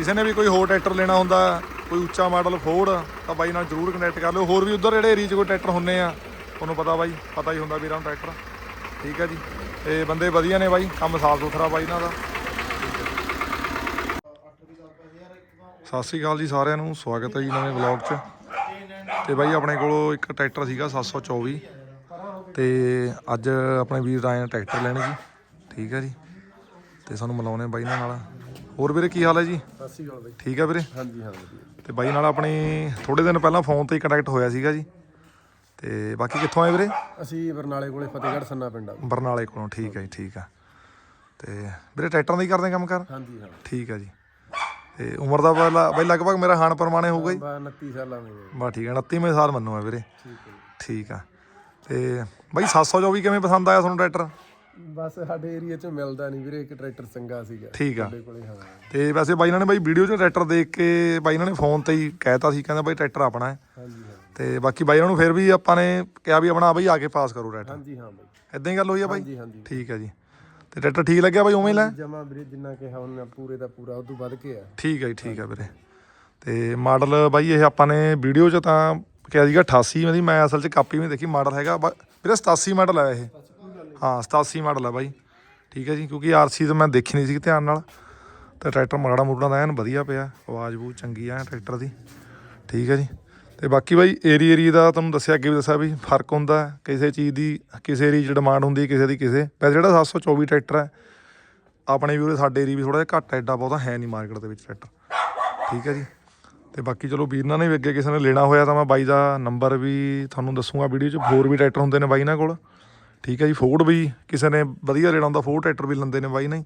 ਕਿਸੇ ਨੇ ਵੀ ਕੋਈ ਹੋਰ ਟਰੈਕਟਰ ਲੈਣਾ ਹੁੰਦਾ, ਕੋਈ ਉੱਚਾ ਮਾਡਲ ਫੋਰਡ ਤਾਂ ਬਾਈ ਨਾਲ ਜਰੂਰ ਕਨੈਕਟ ਕਰ ਲਿਓ। ਹੋਰ ਵੀ ਉਧਰ ਜਿਹੜੇ ਏਰੀਆ 'ਚ ਕੋਈ ਟਰੈਕਟਰ ਹੁੰਨੇ ਆ, ਤੁਹਾਨੂੰ ਪਤਾ ਬਾਈ, ਪਤਾ ਹੀ ਹੁੰਦਾ ਵੀਰਾਂ ਨੂੰ ਟਰੈਕਟਰ। ਠੀਕ ਹੈ ਜੀ। ਤੇ ਬੰਦੇ ਵਧੀਆ ਨੇ ਬਾਈ, ਕੰਮ ਸਾਫ਼ ਸੁਥਰਾ ਬਾਈ ਇਹਨਾਂ ਦਾ। ਸਤਿ ਸ੍ਰੀ ਅਕਾਲ ਜੀ ਸਾਰਿਆਂ ਨੂੰ, ਸਵਾਗਤ ਹੈ ਜੀ ਨਵੇਂ ਵਲੌਗ 'ਚ। ਤੇ ਬਾਈ ਆਪਣੇ ਕੋਲ ਇੱਕ ਟਰੈਕਟਰ ਸੀਗਾ 724 ਤੇ ਅੱਜ ਆਪਣੇ ਵੀਰ ਰਾਏ ਆ ਟਰੈਕਟਰ ਲੈਣੇ ਜੀ। ਠੀਕ ਹੈ ਜੀ। ਤੇ ਸਾਨੂੰ ਮਿਲਾਉਣੇ ਬਾਈ ਨਾਲ ਨਾਲ। ਹੋਰ ਵੀਰੇ ਕੀ ਹਾਲ ਹੈ ਜੀ? ਸਤਿ ਸ਼੍ਰੀ ਅਕਾਲ ਬਾਈ। ਠੀਕ ਹੈ ਵੀਰੇ? ਹਾਂਜੀ ਹਾਂ ਵਧੀਆ। ਤੇ ਬਾਈ ਨਾਲ ਆਪਣੀ ਥੋੜੇ ਦਿਨ ਪਹਿਲਾਂ ਫੋਨ ਤੇ ਹੀ ਕੰਟੈਕਟ ਹੋਇਆ ਸੀਗਾ ਜੀ। ਤੇ ਬਾਕੀ ਕਿੱਥੋਂ ਆਏ ਵੀਰੇ? ਅਸੀਂ ਬਰਨਾਲੇ ਕੋਲੇ ਫਤਿਹਗੜ੍ਹ ਸੰਨਾ ਪਿੰਡ ਆ। ਬਰਨਾਲੇ ਕੋਲੋਂ ਠੀਕ ਹੈ ਜੀ ਠੀਕ ਆ ਤੇ ਵੀਰੇ ਟਰੈਕਟਰਾਂ ਦਾ ਹੀ ਕਰਦੇ ਕੰਮ ਕਰ? ਹਾਂਜੀ ਹਾਂ। ਠੀਕ ਹੈ ਜੀ। ਤੇ ਉਮਰ ਦਾ ਪਹਿਲਾ ਬਾਈ ਲਗਭਗ ਮੇਰਾ ਹਾਨ ਪਰਮਾਣੇ ਹੋਊਗਾ ਜੀ? ਬਾ 29 ਸਾਲਾਂ ਦੇ। ਬਾ ਠੀਕ ਹੈ 29ਵੇਂ ਸਾਲ ਮੰਨੂ ਹੈ ਵੀਰੇ। ਠੀਕ ਹੈ ਠੀਕ ਆ। ਤੇ ਬਾਈ 724 ਕਿਵੇਂ ਪਸੰਦ ਆਇਆ ਤੁਹਾਨੂੰ ਟਰੈਕਟਰ। ਬਸ ਸਾਡੇ ਏਰੀਆ 'ਚ ਮਿਲਦਾ ਨਹੀਂ ਵੀਰੇ ਇੱਕ ਟਰੈਕਟਰ ਚੰਗਾ ਸੀਗਾ। ਠੀਕ ਆ। ਸਾਡੇ ਕੋਲੇ ਹਾਂ। ਤੇ ਵੈਸੇ ਬਾਈ ਇਹਨਾਂ ਨੇ ਬਾਈ ਵੀਡੀਓ 'ਚ ਟਰੈਕਟਰ ਦੇਖ ਕੇ ਬਾਈ ਇਹਨਾਂ ਨੇ ਫੋਨ ਤੇ ਹੀ ਕਹਿਤਾ ਸੀ ਕਹਿੰਦਾ ਬਾਈ ਟਰੈਕਟਰ ਆਪਣਾ ਹੈ। ਹਾਂਜੀ ਹਾਂ। ਤੇ ਬਾਕੀ ਬਾਈ ਉਹਨਾਂ ਨੂੰ ਫਿਰ ਵੀ ਆਪਾਂ ਨੇ ਕਿਹਾ ਵੀ ਆਪਣਾ ਬਾਈ ਆ ਕੇ ਪਾਸ ਕਰੋ ਟਰੈਕਟਰ। ਹਾਂਜੀ ਹਾਂ ਬਾਈ। ਇਦਾਂ ਹੀ ਗੱਲ ਹੋਈ ਆ ਬਾਈ? ਹਾਂਜੀ ਹਾਂਜੀ। ਠੀਕ ਹੈ ਜੀ। ਤੇ ਟਰੈਕਟਰ ਠੀਕ ਲੱਗਿਆ ਬਾਈ ਉਵੇਂ ਹੀ ਲੈ? ਜਮਾ ਵੀਰੇ ਜਿੰਨਾ ਕਿਹਾ ਉਹਨਾਂ ਪੂਰੇ ਦਾ ਪੂਰਾ ਉਦੋਂ ਵੱਧ ਕੇ ਆ। ਠੀਕ ਹੈ ਜੀ ਠੀਕ ਹੈ ਵੀਰੇ। ਤੇ ਮਾਡਲ ਬਾਈ ਇਹ ਆਪਾਂ ਨੇ ਵੀਡੀਓ 'ਚ ਤਾਂ ਕਿਹਾ ਸੀਗਾ 88 ਦੀ ਮੈਂ ਅਸਲ 'ਚ ਕਾਪੀ ਵੀ ਦੇਖੀ ਮਾਡਲ ਹੈਗਾ ਬ- ਵੀਰੇ 87 ਮਾਡਲ ਹੈ ਇਹ। ਹਾਂ 87 ਮਾਡਲ ਹੈ ਬਾਈ। ਠੀਕ ਹੈ ਜੀ, ਕਿਉਂਕਿ ਆਰਸੀ ਤਾਂ ਮੈਂ ਦੇਖੀ ਨਹੀਂ ਸੀ ਧਿਆਨ ਨਾਲ। ਤੇ ਟਰੈਕਟਰ ਮਾੜਾ ਮੋੜਾ ਦਾ ਐਨ ਵਧੀਆ ਪਿਆ, ਆਵਾਜ਼ ਬੂ ਚੰਗੀ ਆ ਟਰੈਕਟਰ ਦੀ। ਠੀਕ ਹੈ ਜੀ, ਤੇ ਬਾਕੀ ਬਾਈ ਏਰੀ ਏਰੀ ਦਾ ਤੁਹਾਨੂੰ ਦੱਸਿਆ ਅੱਗੇ ਵੀ ਦੱਸਿਆ ਵੀ ਫ਼ਰਕ ਹੁੰਦਾ, ਕਿਸੇ ਚੀਜ਼ ਦੀ, ਕਿਸੇ ਏਰੀ 'ਚ ਡਿਮਾਂਡ ਹੁੰਦੀ ਕਿਸੇ ਦੀ ਕਿਸੇ। ਵੈਸੇ ਜਿਹੜਾ 724 ਟਰੈਕਟਰ ਹੈ, ਆਪਣੇ ਵੀ ਉਰੇ ਸਾਡੇ ਏਰੀ ਵੀ ਥੋੜਾ ਜਿਹਾ ਘੱਟ ਐਡਾ ਬਹੁਤਾ ਹੈ ਨਹੀਂ ਮਾਰਕੀਟ ਦੇ ਵਿੱਚ ਟਰੈਕਟਰ। ਠੀਕ ਹੈ ਜੀ, ਤੇ ਬਾਕੀ ਚਲੋ ਵੀਰਾਂ ਨੇ ਵੀ ਅੱਗੇ ਕਿਸੇ ਨੇ ਲੈਣਾ ਹੋਇਆ ਤਾਂ ਮੈਂ ਬਾਈ ਦਾ ਨੰਬਰ ਵੀ ਤੁਹਾਨੂੰ ਦੱਸੂਗਾ, ਵੀਡੀਓ 'ਚ ਹੋਰ ਵੀ ਟਰੈਕਟਰ ਹੁੰਦੇ ਨੇ ਬਾਈ ਨਾਲ ਕੋਲ। ਠੀਕ ਹੈ ਜੀ ਫੋਰਡ ਵੀ ਕਿਸੇ ਨੇ ਵਧੀਆ ਲੈਣਾ ਹੁੰਦਾ ਫੋਰਡ ਟਰੈਕਟਰ ਵੀ ਲੈਂਦੇ ਨੇ ਬਾਈ ਨਹੀਂ?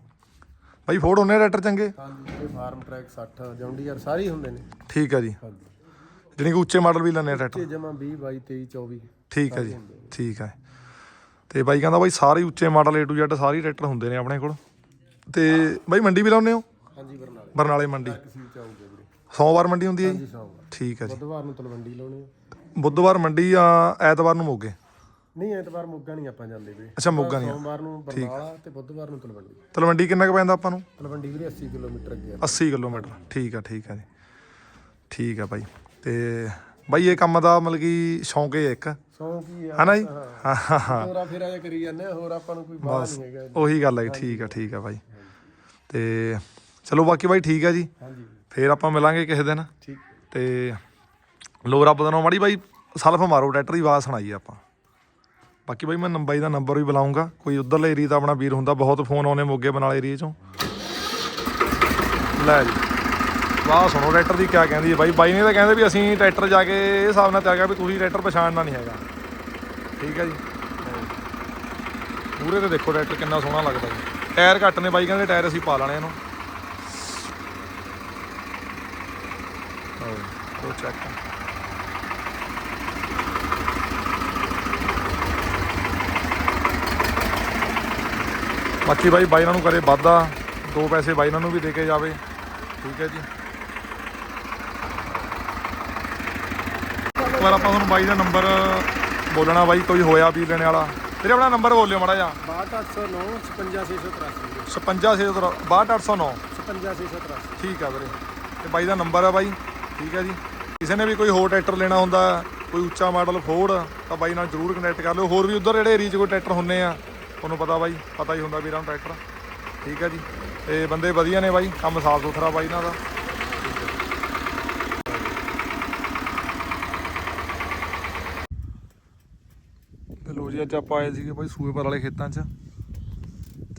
ਬਾਈ ਫੋਰਡ ਹੁੰਨੇ ਟਰੈਕਟਰ ਚੰਗੇ? ਹਾਂਜੀ ਫਾਰਮ ਟਰੈਕ 60 ਜੌਂਡੀਅਰ ਸਾਰੇ ਹੁੰਦੇ ਨੇ। ਠੀਕ ਹੈ ਜੀ। ਹਾਂਜੀ। ਜਾਣੀ ਕਿ ਉੱਚੇ ਮਾਡਲ ਵੀ ਲੈਣੇ ਟਰੈਕਟਰ ਜਮਾ 20 22 23 24 ਠੀਕ ਹੈ ਜੀ ਠੀਕ ਹੈ। ਤੇ ਬਾਈ ਕਹਿੰਦਾ ਬਾਈ ਸਾਰੇ ਉੱਚੇ ਮਾਡਲ A to Z ਸਾਰੇ ਟਰੈਕਟਰ ਹੁੰਦੇ ਨੇ ਆਪਣੇ ਕੋਲ। ਤੇ ਬਾਈ ਮੰਡੀ ਵੀ ਲਾਉਂਦੇ ਹੋ? ਹਾਂਜੀ ਬਰਨਾਲੇ। ਬਰਨਾਲੇ ਮੰਡੀ। ਸੋਮਵਾਰ ਮੰਡੀ ਹੁੰਦੀ ਹੈ ਜੀ? ਠੀਕ ਹੈ ਜੀ। ਬੁੱਧਵਾਰ ਨੂੰ ਤਲਵੰਡੀ ਲਾਉਣੇ ਬੁੱਧਵਾਰ ਮੰਡੀ ਆ ਐਤਵਾਰ ਨੂੰ ਮੋਗੇ? ਨਹੀਂ ਐਤਵਾਰ ਮੋਗਾ ਨਹੀਂ ਆਪਾਂ ਜਾਂਦੇ ਵੀਰੇ। ਅੱਛਾ ਮੋਗਾ ਨਹੀਂ। ਸੋਮਵਾਰ ਨੂੰ ਬਰਨਾਲਾ ਤੇ ਬੁੱਧਵਾਰ ਨੂੰ ਤਲਵੰਡੀ। ਤਲਵੰਡੀ ਕਿੰਨਾ ਕੁ ਪੈਂਦਾ ਆਪਾਂ ਨੂੰ? ਤਲਵੰਡੀ ਵੀਰੇ 80 ਕਿਲੋਮੀਟਰ ਅੱਗੇ ਆ। 80 ਕਿਲੋਮੀਟਰ। ਠੀਕ ਆ ਠੀਕ ਆ ਜੀ। ਠੀਕ ਆ ਬਾਈ। ਤੇ ਬਾਈ ਇਹ ਕੰਮ ਦਾ ਮਤਲਬ ਕਿ ਸ਼ੌਂਕ ਹੀ ਹੈ ਇੱਕ? ਸੌ ਕੀ ਆ। ਹਨਾ ਜੀ? ਹਾਂ। ਹਾਂ ਹਾਂ ਹੋਰਾ ਫੇਰਾ ਕਰੀ ਜਾਂਦੇ ਹੋਰ ਆਪਾਂ ਨੂੰ ਕੋਈ ਬਾਹਰ ਨਹੀਂ ਹੈਗਾ ਉਹੀ ਗੱਲ ਹੈ ਠੀਕ ਆ ਠੀਕ ਆ ਬਾਈ। ਤੇ ਚਲੋ ਬਾਕੀ ਬਾਈ ਠੀਕ ਆ ਜੀ। ਹਾਂਜੀ। ਫੇਰ ਆਪਾਂ ਮਿਲਾਂਗੇ ਕਿਸੇ ਦਿਨ। ਠੀਕ। ਤੇ ਲੋ ਰੱਬ ਦਾ ਨਾਮ ਮਾੜੀ ਬਾਈ ਸਲਫ ਮਾਰੋ ਟਰੈਕਟਰ ਦੀ ਆਵਾਜ਼ ਸੁਣਾਈਏ ਆਪਾਂ। ਬਾਕੀ ਬਾਈ ਮੈਂ ਨੰਬਾਈ ਦਾ ਨੰਬਰ ਵੀ ਬੁਲਾਉਂਗਾ। ਕੋਈ ਉਧਰਲੇ ਏਰੀਆ ਦਾ ਆਪਣਾ ਵੀਰ ਹੁੰਦਾ, ਬਹੁਤ ਫੋਨ ਆਉਨੇ ਮੋਗੇ ਬਨਾਲੇ ਏਰੀਆ ਚੋਂ। ਲੈ ਜੀ। ਵਾਹ, ਸੁਣੋ ਟਰੈਕਟਰ ਦੀ ਕਿਆ ਕਹਿੰਦੀ ਹੈ ਬਾਈ। ਬਾਈ ਨੇ ਤਾਂ ਕਹਿੰਦੇ ਵੀ ਅਸੀਂ ਟਰੈਕਟਰ ਜਾ ਕੇ ਇਹ ਹਿਸਾਬ ਨਾਲ ਤਿਆਗਾ ਵੀ ਤੁਸੀਂ ਟਰੈਕਟਰ ਪਛਾਣਨਾ ਨਹੀਂ ਹੈਗਾ। ਠੀਕ ਹੈ ਜੀ। ਪੂਰੇ ਤੇ ਦੇਖੋ ਟਰੈਕਟਰ ਕਿੰਨਾ ਸੋਹਣਾ ਲੱਗਦਾ ਜੀ। ਟਾਇਰ ਘੱਟ ਨੇ ਬਾਈ, ਕਹਿੰਦੇ ਟਾਇਰ ਅਸੀਂ ਪਾ ਲੈਣੇ ਇਹਨੂੰ। ਉਹ ਚੈੱਕ ਬਾਕੀ ਬਾਈ ਬਾਈ ਇਹਨਾਂ ਨੂੰ ਕਰੇ ਵਾਧਾ। ਦੋ ਪੈਸੇ ਬਾਈ ਨੂੰ ਵੀ ਦੇ ਕੇ ਜਾਵੇ। ਠੀਕ ਹੈ ਜੀ। ਇੱਕ ਵਾਰ ਆਪਾਂ ਤੁਹਾਨੂੰ ਬਾਈ ਦਾ ਨੰਬਰ ਬੋਲਣਾ ਬਾਈ ਕੋਈ ਹੋਇਆ ਵੀ ਲੈਣੇ ਵਾਲਾ? ਤੇਰੇ ਆਪਣਾ ਨੰਬਰ ਬੋਲਿਓ ਮਾੜਾ ਜਿਹਾ। 62809 55683 56 62809 55683 ਠੀਕ ਆ ਵੀਰੇ। ਤੇ ਬਾਈ ਦਾ ਨੰਬਰ ਆ ਬਾਈ। ਠੀਕ ਹੈ ਜੀ। ਕਿਸੇ ਨੇ ਵੀ ਕੋਈ ਹੋਰ ਟਰੈਕਟਰ ਲੈਣਾ ਹੁੰਦਾ ਕੋਈ ਉੱਚਾ ਮਾਡਲ ਫੋਰਡ ਤਾਂ ਬਾਈ ਨਾਲ ਜਰੂਰ ਕਨੈਕਟ ਕਰ ਲਿਓ। ਹੋਰ ਵੀ ਉਧਰ ਜਿਹੜੇ ਏਰੀਆ 'ਚ ਕੋਈ ਟਰੈਕਟਰ ਹੁੰਨੇ ਆ ਤੁਹਾਨੂੰ ਪਤਾ ਬਾਈ, ਪਤਾ ਹੀ ਹੁੰਦਾ ਵੀਰਾਂ ਨੂੰ ਟਰੈਕਟਰ। ਠੀਕ ਹੈ ਜੀ। ਤੇ ਬੰਦੇ ਵਧੀਆ ਨੇ ਬਾਈ, ਕੰਮ ਸਾਫ਼ ਸੁਥਰਾ ਬਾਈ ਇਹਨਾਂ ਦਾ। ਤੇ ਲੋ ਜੀ, ਅੱਜ ਆਪਾਂ ਆਏ ਸੀਗੇ ਬਾਈ ਸੂਏਪਰ ਵਾਲੇ ਖੇਤਾਂ 'ਚ।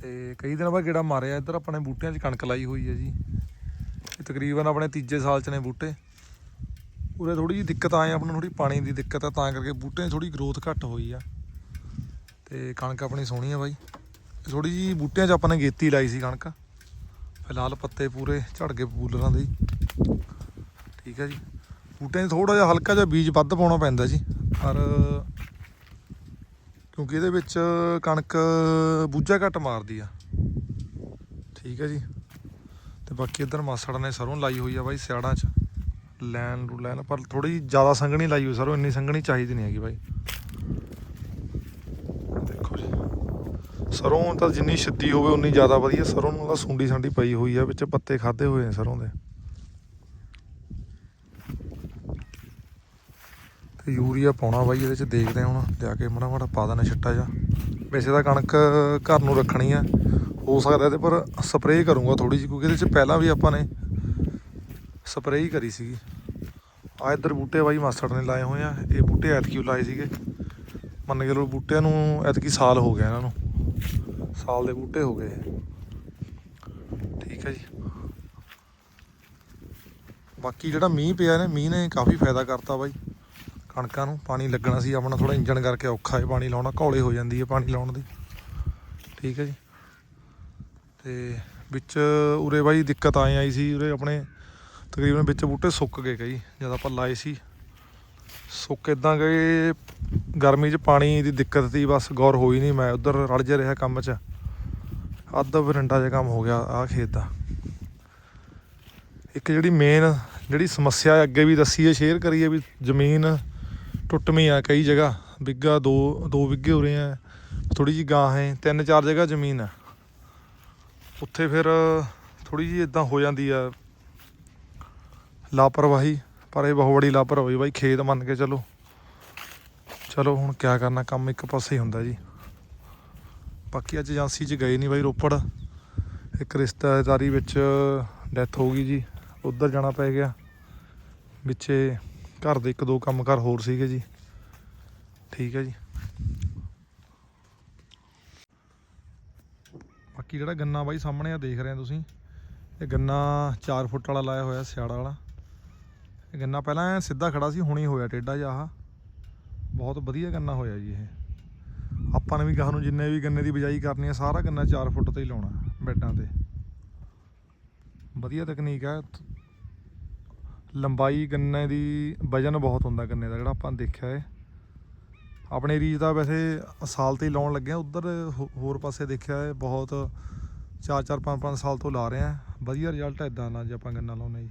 ਤੇ ਕਈ ਦਿਨ ਬਾਅਦ ਗੇੜਾ ਮਾਰਿਆ ਇੱਧਰ, ਆਪਣੇ ਬੂਟਿਆਂ 'ਚ ਕਣਕ ਲਾਈ ਹੋਈ ਹੈ ਜੀ। ਇਹ ਤਕਰੀਬਨ ਆਪਣੇ ਤੀਜੇ ਸਾਲ 'ਚ ਨੇ ਬੂਟੇ। ਉਰੇ ਥੋੜੀ ਜਿਹੀ ਦਿੱਕਤ ਆਏ ਆਪਾਂ ਨੂੰ ਥੋੜੀ ਪਾਣੀ ਦੀ ਦਿੱਕਤ ਆ, ਤਾਂ ਕਰਕੇ ਬੂਟਿਆਂ 'ਚ ਥੋੜੀ ਗਰੋਥ ਘੱਟ ਹੋਈ ਆ। ਤੇ ਕਣਕ ਆਪਣੀ ਸੋਹਣੀ ਆ ਬਾਈ। ਥੋੜੀ ਜਿਹੀ ਬੂਟਿਆਂ 'ਚ ਆਪਾਂ ਨੇ ਗੇਤੀ ਲਾਈ ਸੀ ਕਣਕ। ਫਿਲਹਾਲ ਪੱਤੇ ਪੂਰੇ ਝੜ ਗਏ ਪੂਲਰਾਂ ਦੇ ਠੀਕ ਹੈ ਜੀ। ਬੂਟਿਆਂ 'ਚ ਥੋੜਾ ਜਿਹਾ ਹਲਕਾ ਜਿਹਾ ਬੀਜ ਵੱਧ ਪਾਉਣਾ ਪੈਂਦਾ ਜੀ। ਪਰ ਕਿਉਂਕਿ ਇਹਦੇ ਵਿੱਚ ਕਣਕ ਬੂਝਾ ਘੱਟ ਮਾਰਦੀ ਆ। ਠੀਕ ਹੈ ਜੀ। ਤੇ ਬਾਕੀ ਇੱਧਰ ਮਾਸੜ ਨੇ ਸਰੋਂ ਲਾਈ ਹੋਈ ਆ ਬਾਈ ਸਿਆੜਾਂ 'ਚ। ਲੈਣ ਰੂ ਲੈਣ, ਪਰ ਥੋੜੀ ਜਿਹੀ ਜ਼ਿਆਦਾ ਸੰਘਣੀ ਲਾਈ ਹੋਈ ਸਰੋਂ। ਇੰਨੀ ਸੰਘਣੀ ਚਾਹੀਦੀ ਨਹੀਂ ਹੈਗੀ ਬਾਈ। ਸਰੋਂ ਤਾਂ ਜਿੰਨੀ ਛਿੱਦੀ ਹੋਵੇ ਉਨੀ ਜ਼ਿਆਦਾ ਵਧੀਆ। ਸਰੋਂ ਨੂੰ ਤਾਂ ਸੁੰਡੀ ਸਾਂਡੀ ਪਈ ਹੋਈ ਆ, ਵਿੱਚ ਪੱਤੇ ਖਾਦੇ ਹੋਏ ਨੇ ਸਰੋਂ ਦੇ। ਤੇ ਯੂਰੀਆ ਪਾਉਣਾ ਬਾਈ, ਇਹਦੇ ਚ ਦੇਖਦੇ ਹਾਂ ਹੁਣ, ਲਿਆ ਕੇ ਮੜਾ ਮੜਾ ਪਾ ਦੇਣਾ ਛਿੱਟਾ ਜਾ ਵੈਸੇ ਤਾਂ ਕਣਕ ਘਰ ਨੂੰ ਰੱਖਣੀ ਆ, ਹੋ ਸਕਦਾ ਇਹਦੇ ਪਰ ਸਪਰੇਅ ਕਰੂੰਗਾ ਥੋੜੀ ਜਿਹੀ, ਕਿਉਂਕਿ ਇਹਦੇ ਚ ਪਹਿਲਾਂ ਵੀ ਆਪਾਂ ਨੇ ਸਪਰੇਅ ਹੀ ਕਰੀ ਸੀਗੀ। ਆ ਇਧਰ ਬੂਟੇ ਬਾਈ ਮਾਸਟਰ ਨੇ ਲਾਏ ਹੋਏ ਆ, ਇਹ ਬੂਟੇ ਐਤਕੀ ਲਾਏ ਸੀਗੇ। ਮੰਨ ਕੇ ਲੋ ਬੂਟਿਆਂ ਨੂੰ ਐਤਕੀ ਸਾਲ ਹੋ ਗਿਆ ਇਹਨਾਂ ਨੂੰ। ਸਾਲ ਦੇ ਬੂਟੇ ਹੋ ਗਏ। ਠੀਕ ਹੈ ਜੀ। ਬਾਕੀ ਜਿਹੜਾ ਮੀਂਹ ਪਿਆ ਨੇ, ਮੀਂਹ ਨੇ ਕਾਫੀ ਫਾਇਦਾ ਕਰਤਾ ਬਾਈ। ਕਣਕਾਂ ਨੂੰ ਪਾਣੀ ਲੱਗਣਾ ਸੀ, ਆਪਣਾ ਥੋੜਾ ਇੰਜਣ ਕਰਕੇ ਔਖਾ ਹੈ, ਪਾਣੀ ਲਾਉਣਾ ਘੋਲੇ ਹੋ ਜਾਂਦੀ ਹੈ ਪਾਣੀ ਲਾਉਣ ਦੀ। ਠੀਕ ਹੈ ਜੀ। ਤੇ ਵਿੱਚ ਉਰੇ ਬਾਈ ਦਿੱਕਤ ਆਏ ਆਈ ਸੀ, ਉਰੇ ਆਪਣੇ ਤਕਰੀਬਨ ਵਿੱਚ ਬੂਟੇ ਸੁੱਕ ਗਏ ਕਈ, ਜਦ ਆਪਾਂ ਲਾਏ ਸੀ। ਸੁੱਕ ਇਦਾਂ ਗਏ ਗਰਮੀ 'ਚ ਪਾਣੀ ਦੀ ਦਿੱਕਤ ਸੀ ਬਸ ਗੌਰ ਹੋਈ ਨਹੀਂ ਮੈਂ, ਉਧਰ ਰਲ ਜਾ ਰਿਹਾ ਕੰਮ 'ਚ। ਅੱਧਾ ਵਰਿੰਡਾ ਜਿਹਾ ਕੰਮ ਹੋ ਗਿਆ ਆਹ ਖੇਤ ਦਾ। ਇੱਕ ਜਿਹੜੀ ਮੇਨ ਜਿਹੜੀ ਸਮੱਸਿਆ ਅੱਗੇ ਵੀ ਦੱਸੀ ਹੈ ਸ਼ੇਅਰ ਕਰੀਏ ਵੀ ਜ਼ਮੀਨ ਟੁੱਟਵੀਂ ਆ ਕਈ ਜਗ੍ਹਾ ਬਿੱਗਾ ਦੋ ਦੋ ਵਿੱਗੇ ਹੋ ਰਹੇ ਆ ਥੋੜੀ ਜੀ ਗਾਂ ਹੈ, ਤਿੰਨ ਚਾਰ ਜਗ੍ਹਾ ਜ਼ਮੀਨ ਆ। ਉੱਥੇ ਫਿਰ ਥੋੜੀ ਜੀ ਇਦਾਂ ਹੋ ਜਾਂਦੀ ਆ ਲਾਪਰਵਾਹੀ। ਪਰ ਇਹ ਬਹੁਤ ਬੜੀ ਲਾਪਰਵਾਹੀ ਬਾਈ, ਖੇਤ ਮੰਨ ਕੇ ਚਲੋ। ਚਲੋ ਹੁਣ ਕਿਆ ਕਰਨਾ, ਕੰਮ ਇੱਕ ਪਾਸੇ ਹੀ ਹੁੰਦਾ ਜੀ। ਬਾਕੀ ਅੱਜ ਏਜੰਸੀ 'ਚ ਗਏ ਨਹੀਂ ਬਾਈ ਰੋਪੜ। ਇੱਕ ਰਿਸ਼ਤੇਦਾਰੀ ਵਿੱਚ ਡੈਥ ਹੋ ਗਈ ਜੀ। ਉੱਧਰ ਜਾਣਾ ਪੈ ਗਿਆ। ਵਿੱਚੇ ਘਰ ਦੇ ਇੱਕ ਦੋ ਕੰਮ ਕਰ ਹੋਰ ਸੀਗੇ ਜੀ। ਠੀਕ ਹੈ ਜੀ। ਬਾਕੀ ਜਿਹੜਾ ਗੰਨਾ ਬਾਈ ਸਾਹਮਣੇ ਆ, ਦੇਖ ਰਹੇ ਆ ਤੁਸੀਂ। ਇਹ ਗੰਨਾ 4 ਫੁੱਟ ਵਾਲਾ ਲਾਇਆ ਹੋਇਆ ਸਿਆੜਾ ਵਾਲਾ। ਇਹ ਗੰਨਾ ਪਹਿਲਾਂ ਐਂ ਸਿੱਧਾ ਖੜਾ ਸੀ, ਹੁਣੀ ਹੋਇਆ ਟੇਢਾ ਜਿਹਾ ਆਹ। ਬਹੁਤ ਵਧੀਆ ਗੰਨਾ ਹੋਇਆ ਜੀ ਇਹ। ਆਪਾਂ ਨੇ ਵੀ ਗਾਹ ਨੂੰ ਜਿੰਨੇ ਵੀ ਗੰਨੇ ਦੀ ਬਿਜਾਈ ਕਰਨੀ ਹੈ ਸਾਰਾ ਗੰਨਾ 4 ਫੁੱਟ ਤੇ ਹੀ ਲਾਉਣਾ ਬੈਡਾਂ ਤੇ। ਵਧੀਆ ਤਕਨੀਕ ਹੈ ਲੰਬਾਈ ਗੰਨੇ ਦੀ ਵਜਨ ਬਹੁਤ ਹੁੰਦਾ ਗੰਨੇ ਦਾ, ਜਿਹੜਾ ਆਪਾਂ ਦੇਖਿਆ ਹੈ ਆਪਣੇ ਏਰੀਏ ਦਾ ਵੈਸੇ ਸਾਲ ਤੇ ਹੀ ਲਾਉਣ ਲੱਗੇ ਆ, ਉਧਰ ਹੋਰ ਪਾਸੇ ਦੇਖਿਆ ਹੈ ਬਹੁਤ 4-4 5-5 ਸਾਲ ਤੋਂ ਲਾ ਰਹੇ ਆ। ਵਧੀਆ ਰਿਜ਼ਲਟ ਹੈ ਇਦਾਂ ਨਾਲ ਜੇ ਆਪਾਂ ਗੰਨਾ ਲਾਉਂਦੇ ਜੀ।